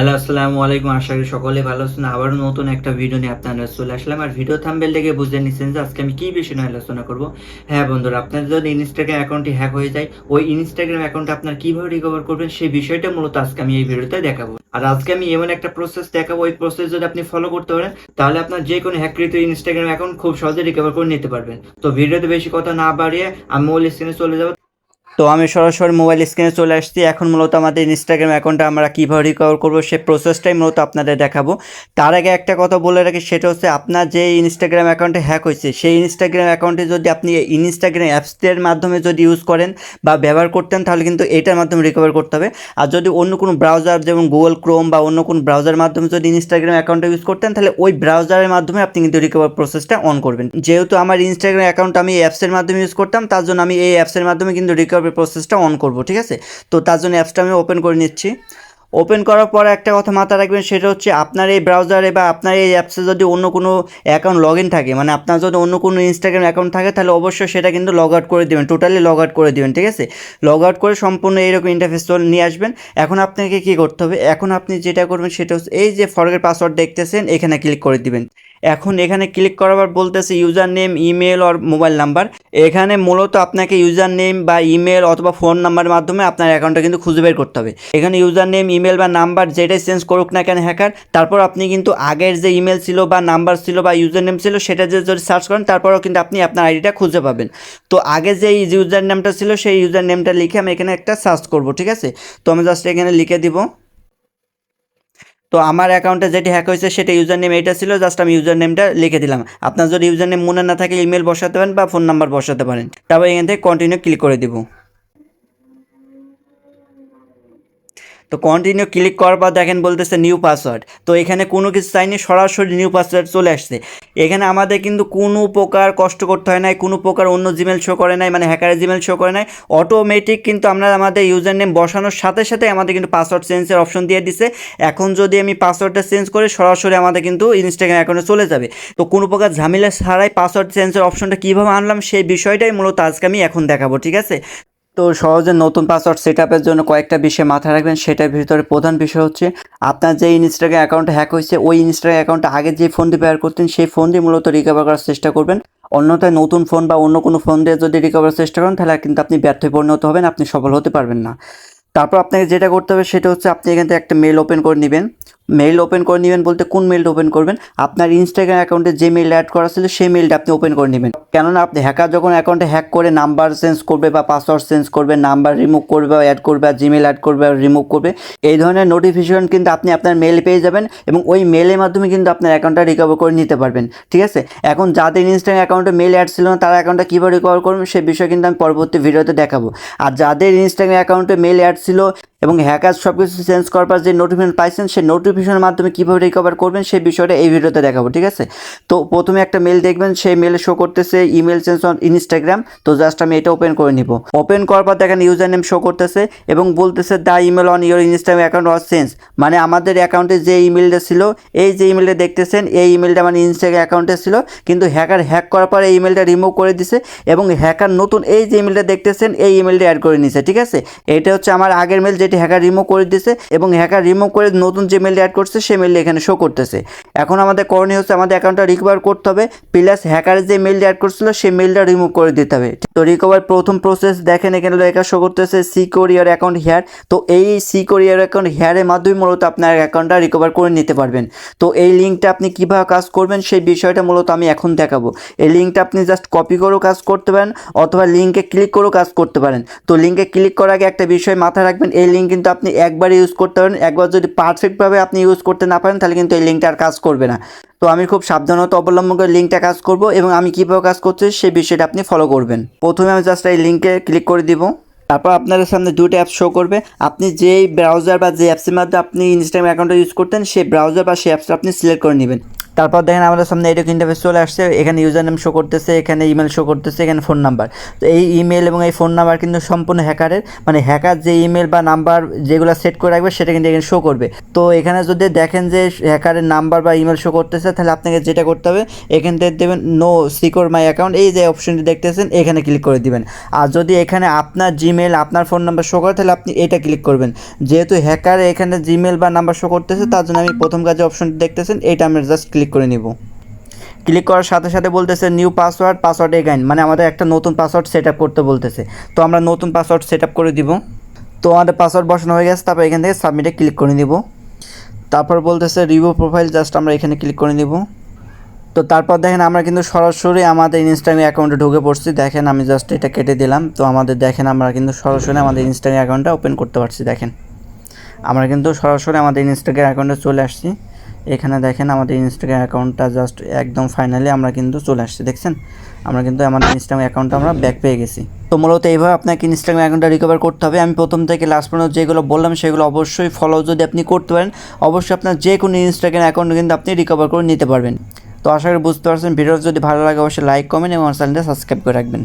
Hello, আসসালামু আলাইকুম। আশা করি সকলে ভালো আছেন। আবারও নতুন একটা ভিডিও নিয়ে আপনারা চলে আসলাম। আর ভিডিও থাম্বেল দেখে বুঝে নিচ্ছেন যে আজকে আমি কি বিষয় নিয়ে আলোচনা করব। হ্যাঁ বন্ধুরা আপনার যদি ইনস্টাগ্রাম অ্যাকাউন্টটি হ্যাক হয়ে যায়, ওই ইনস্টাগ্রাম অ্যাকাউন্ট আপনার কীভাবে রিকভার করবেন সেই বিষয়টা মূলত আজকে আমি এই ভিডিওতে দেখাবো। আর আজকে আমি এমন একটা প্রসেস দেখাবো, ওই প্রসেস যদি আপনি ফলো করতে পারেন, তাহলে আপনার যে কোনো হ্যাককৃত ইনস্টাগ্রাম অ্যাকাউন্ট খুব সহজে রিকভার করে নিতে পারবেন। তো ভিডিওতে বেশি কথা না বাড়িয়ে আমি মূল স্ক্রিনে চলে যাব। তো আমি সরাসরি মোবাইল স্ক্রিনে চলে আসছি। এখন মূলত আমাদের ইনস্টাগ্রাম অ্যাকাউন্টটা আমরা কীভাবে রিকভার করব সেই প্রসেসটাই মূলত আপনাদের দেখাবো। তার আগে একটা কথা বলে রাখি, সেটা হচ্ছে আপনার যে ইনস্টাগ্রাম অ্যাকাউন্টে হ্যাক হয়েছে, সেই ইনস্টাগ্রাম অ্যাকাউন্টে যদি আপনি ইনস্টাগ্রাম অ্যাপসের মাধ্যমে যদি ইউজ করেন বা ব্যবহার করতেন, তাহলে কিন্তু এটার মাধ্যমে রিকভার করতে হবে। আর যদি অন্য কোনো ব্রাউজার যেমন গুগল ক্রোম বা অন্য কোনো ব্রাউজার মাধ্যমে যদি ইনস্টাগ্রাম অ্যাকাউন্টে ইউজ করতেন, তাহলে ওই ব্রাউজারের মাধ্যমে আপনি কিন্তু রিকভার প্রসেসটা অন করবেন। যেহেতু আমার ইনস্টাগ্রাম অ্যাকাউন্ট আমি অ্যাপসের মাধ্যমে ইউজ করতাম, তার জন্য আমি এই অ্যাপসের মাধ্যমে কিন্তু রিকভারি প্রসেসটা অন করব, ঠিক আছে? তো তার জন্য অ্যাপসটা আমি ওপেন করে নিচ্ছি। ওপেন করার পর একটা কথা মাথা রাখবেন, সেটা হচ্ছে আপনার এই ব্রাউজারে বা আপনার এই অ্যাপসে যদি অন্য কোনো অ্যাকাউন্ট লগ ইন থাকে মানে আপনার যদি অন্য কোনো ইনস্টাগ্রাম অ্যাকাউন্ট থাকে, তাহলে অবশ্যই সেটা কিন্তু লগ আউট করে দেবেন টোটালি লগ আউট করে দেবেন, ঠিক আছে? লগ আউট করে সম্পূর্ণ এইরকম ইন্টারফেস নিয়ে আসবেন। এখন আপনাকে কী করতে হবে? এখন আপনি যেটা করবেন সেটা হচ্ছে, এই যে ফরগেট পাসওয়ার্ড দেখতেছেন, এখানে ক্লিক করে দিবেন। এখন এখানে ক্লিক করার বলতেছে ইউজার নেম ইমেল আর মোবাইল নাম্বার এখানে মূলত আপনাকে ইউজার নেম বা ইমেল অথবা ফোন নাম্বারের মাধ্যমে আপনার অ্যাকাউন্টটা কিন্তু খুঁজে বের করতে হবে। এখানে ইউজার নেম ইমেল বা নাম্বার যেটাই চেঞ্জ করুক না কেন হ্যাকার তারপর আপনি কিন্তু আগের যে ইমেল ছিল বা নাম্বার ছিল বা ইউজার নেম ছিল সেটা যে যদি সার্চ করেন, তারপরেও কিন্তু আপনি আপনার আইডিটা খুঁজে পাবেন। তো আগে যে ইউজার নেমটা ছিল সেই ইউজার নেমটা লিখে আমি এখানে একটা সার্চ করব, ঠিক আছে? তো আমি জাস্ট এখানে লিখে দিব। তো আমার অ্যাকাউন্টে যেটি হ্যাক হয়েছে সেটা ইউজার নেম এটা ছিল জাস্ট আমি ইউজার নেমটা লিখে দিলাম। আপনার যদি ইউজার নেম মনে না থাকে ইমেল বসাতে পারেন বা ফোন নাম্বার বসাতে পারেন। তারপর এখান থেকে কন্টিনিউ ক্লিক করে দিব। তো কন্টিনিউ ক্লিক করার পর দেখেন বলতেছে নিউ পাসওয়ার্ড তো এখানে কোনো কিছু চাইনি, সরাসরি নিউ পাসওয়ার্ড চলে আসছে। এখানে আমাদের কিন্তু কোনো প্রকার কষ্ট করতে হয় নাই, কোনো প্রকার অন্য জিমেল শো করে নাই মানে হ্যাকারের জিমেল শো করে নাই। অটোমেটিক কিন্তু আমরা আমাদের ইউজার নেম বসানোর সাথে সাথে আমাদের কিন্তু পাসওয়ার্ড চেঞ্জের অপশন দিয়ে দিছে। এখন যদি আমি পাসওয়ার্ডটা চেঞ্জ করে সরাসরি আমাদের কিন্তু ইনস্টাগ্রাম অ্যাকাউন্টে চলে যাবে। তো কোনো প্রকার ঝামেলা ছাড়াই পাসওয়ার্ড চেঞ্জের অপশনটা কীভাবে আনলাম সেই বিষয়টাই মূলত আজকে আমি এখন দেখাবো, ঠিক আছে? তো সহজে নতুন পাসওয়ার্ড সেট আপের জন্য কয়েকটা বিষয় মাথায় রাখবেন, সেটার ভিতরে প্রধান বিষয় হচ্ছে আপনার যে ইনস্টাগ্রাম অ্যাকাউন্ট হ্যাক হয়েছে, ওই ইনস্টাগ্রাম অ্যাকাউন্টে আগে যে ফোন দিয়ে ব্যবহার করতেন, সেই ফোন দিয়ে মূলত রিকভার করার চেষ্টা করবেন। অন্যথায় নতুন ফোন বা অন্য কোনো ফোন দিয়ে যদি রিকভার চেষ্টা করেন, তাহলে কিন্তু আপনি ব্যর্থ পরিণত হবেন, আপনি সফল হতে পারবেন না। তারপর আপনাকে যেটা করতে হবে, সেটা হচ্ছে আপনি এখান থেকে একটা মেল ওপেন করে নেবেন। মেইল ওপেন করে নেবেন বলতে কোন মেইলটা ওপেন করবেন? আপনার ইনস্টাগ্রাম অ্যাকাউন্টে যে মেইল অ্যাড করা ছিল সেই মেইলটা আপনি ওপেন করে নেবেন। কেননা আপনি হ্যাকার যখন অ্যাকাউন্টে হ্যাক করে নাম্বার চেঞ্জ করবে বা পাসওয়ার্ড চেঞ্জ করবে নাম্বার রিমুভ করবে বা অ্যাড করবে আর জিমেল অ্যাড করবে আর রিমুভ করবে, এই ধরনের নোটিফিকেশন কিন্তু আপনি আপনার মেল পেয়ে যাবেন এবং ওই মেলের মাধ্যমে কিন্তু আপনার অ্যাকাউন্টটা রিকভার করে নিতে পারবেন। ঠিক আছে? এখন যাদের ইনস্টাগ্রাম অ্যাকাউন্টে মেল অ্যাড ছিল না, তারা অ্যাকাউন্টটা কীভাবে রিকভার করবেন সেই বিষয়ে কিন্তু আমি পরবর্তী ভিডিওতে দেখাবো। আর যাদের ইনস্টাগ্রাম অ্যাকাউন্টে মেল অ্যাড ছিল এবং হ্যাকার সব কিছু চেঞ্জ করার পর যে নোটিফিকেশন পাইছেন, সেই নোটিফিকেশনের মাধ্যমে কীভাবে রিকভার করবেন, সেই বিষয়টা এই ভিডিওতে দেখাবো, ঠিক আছে? তো প্রথমে একটা মেল দেখবেন, সেই মেলে শো করতেছে ইমেল চেঞ্জ অন ইনস্টাগ্রাম তো জাস্ট আমি এটা ওপেন করে নিব। ওপেন করার পর দেখেন ইউজার নেম শো করতেছে এবং বলতেছে the email on your Instagram account was change মানে আমাদের অ্যাকাউন্টে যে ইমেলটা ছিল, এই যে ইমেলটা দেখতেছেন, এই ইমেলটা মানে ইনস্টাগ্রাম অ্যাকাউন্টে ছিল, কিন্তু হ্যাকার হ্যাক করার পর এই ইমেলটা রিমুভ করে দিছে এবং হ্যাকার নতুন এই যে ইমেলটা দেখতেছেন, এই ইমেলটা অ্যাড করে নিছে, ঠিক আছে? এটা হচ্ছে আমার আগের মেল যেটি হ্যাকার রিমুভ করে দিয়েছে এবং হ্যাকার রিমুভ করে নতুন যে মেলটি অ্যাড করছে, সেই মেলটি এখানে শো করতেছে। এখন আমাদের করণীয় হচ্ছে আমাদের অ্যাকাউন্টটা রিকভার করতে হবে প্লাস হ্যাকার যে মেলটি অ্যাড করছিল, সেই মেলটা রিমুভ করে দিতে হবে। তো রিকভার প্রথম প্রসেস দেখেন এখানে লেখা শো করতেছে সিকিউর ইয়ার অ্যাকাউন্ট হেয়ার তো এই সিকিউর ইয়ার অ্যাকাউন্ট হেয়ারের মাধ্যমে মূলত আপনার অ্যাকাউন্টটা রিকভার করে নিতে পারবেন। তো এই লিঙ্কটা আপনি কীভাবে কাজ করবেন সেই বিষয়টা মূলত আমি এখন দেখাবো। এই লিঙ্কটা আপনি জাস্ট কপি করেও কাজ করতে পারেন অথবা লিঙ্কে ক্লিক করেও কাজ করতে পারেন। তো লিঙ্কে ক্লিক করার আগে একটা বিষয় মাথায় রাখবেন, এই লিঙ্ক কিন্তু আপনি একবার ইউজ করতে পারেন। একবার যদি পারফেক্টভাবে আপনি ইউজ করতে না পারেন, তাহলে কিন্তু এই লিঙ্কটা আর কাজ করবে না। তো আমি খুব সাবধানতা অবলম্বন করে লিঙ্কটা কাজ করব এবং আমি কীভাবে কাজ করছি সেই বিষয়টা আপনি ফলো করবেন। প্রথমে আমি জাস্ট এই লিঙ্কে ক্লিক করে দিব। তারপর আপনাদের সামনে দুটো অ্যাপ শো করবে। আপনি যেই ব্রাউজার বা যে অ্যাপসের মাধ্যমে আপনি ইনস্টাগ্রাম অ্যাকাউন্টটা ইউজ করতেন, সেই ব্রাউজার বা সেই অ্যাপসটা আপনি সিলেক্ট করে নেবেন। তারপর দেখেন আমাদের সামনে এরকম ইন্টারফেস চলে আসছে, এখানে ইউজার নেম শো করতেছে, এখানে ইমেল শো করতেছে, এখানে ফোন নাম্বার তো এই ইমেল এবং এই ফোন নাম্বার কিন্তু সম্পূর্ণ হ্যাকারের মানে হ্যাকার যে ইমেল বা নাম্বার যেগুলো সেট করে রাখবে, সেটা কিন্তু এখানে শো করবে। তো এখানে যদি দেখেন যে হ্যাকারের নাম্বার বা ইমেল শো করতেছে, তাহলে আপনাকে যেটা করতে হবে, এখান থেকে দেবেন নো সিকিউর মাই অ্যাকাউন্ট এই যে অপশনটি দেখতেছেন, এখানে ক্লিক করে দিবেন। আর যদি এখানে আপনার জিমেল আপনার ফোন নাম্বার শো করে, তাহলে আপনি এটা ক্লিক করবেন। যেহেতু হ্যাকার এখানে জিমেল বা নাম্বার শো করতেছে, তার জন্য আমি প্রথম কাজে অপশনটি দেখতেছেন, এটা আমি জাস্ট ক্লিক করে নিব। ক্লিক করার সাথে সাথে বলতেছে নিউ পাসওয়ার্ড পাসওয়ার্ড এগাইন মানে আমাদের একটা নতুন পাসওয়ার্ড সেট আপ করতে বলতেছে। তো আমরা নতুন পাসওয়ার্ড সেট আপ করে দিব। তো আমাদের পাসওয়ার্ড বসানো হয়ে গেছে, তারপর এখান থেকে সাবমিটে ক্লিক করে দিব তারপর বলতেছে রিভিউ প্রোফাইল জাস্ট আমরা এখানে ক্লিক করে নিব। তো তারপর দেখেন আমরা কিন্তু সরাসরি আমাদের ইনস্টাগ্রাম অ্যাকাউন্টে ঢুকে পড়ছি। দেখেন আমি জাস্ট এটা কেটে দিলাম। তো আমাদের দেখেন আমরা কিন্তু সরাসরি আমাদের ইনস্টাগ্রাম অ্যাকাউন্টটা ওপেন করতে পারছি, দেখেন। আমরা কিন্তু সরাসরি আমাদের ইনস্টাগ্রাম অ্যাকাউন্টে চলে আসছি। এখানে দেখেন আমাদের ইনস্টাগ্রাম অ্যাকাউন্টটা জাস্ট একদম ফাইনালি আমরা কিন্তু চলে আসছি, দেখছেন? আমরা কিন্তু আমাদের ইনস্টাগ্রাম অ্যাকাউন্টটা আমরা ব্যাক পেয়ে গেছি। তো মূলত এইভাবে আপনাকে ইনস্টাগ্রাম অ্যাকাউন্টটা রিকভার করতে হবে। আমি প্রথম থেকে লাস্ট পর্যন্ত যেগুলো বললাম, সেগুলো অবশ্যই ফলো যদি আপনি করতে পারেন, অবশ্যই আপনার যে কোনো ইনস্টাগ্রাম অ্যাকাউন্ট কিন্তু আপনি রিকভার করে নিতে পারবেন। তো আশা করি বুঝতে পারছেন ভিডিও যদি ভালো লাগে, অবশ্যই লাইক কমেন্ট এবং আমার চ্যানেলটা সাবস্ক্রাইব করে রাখবেন।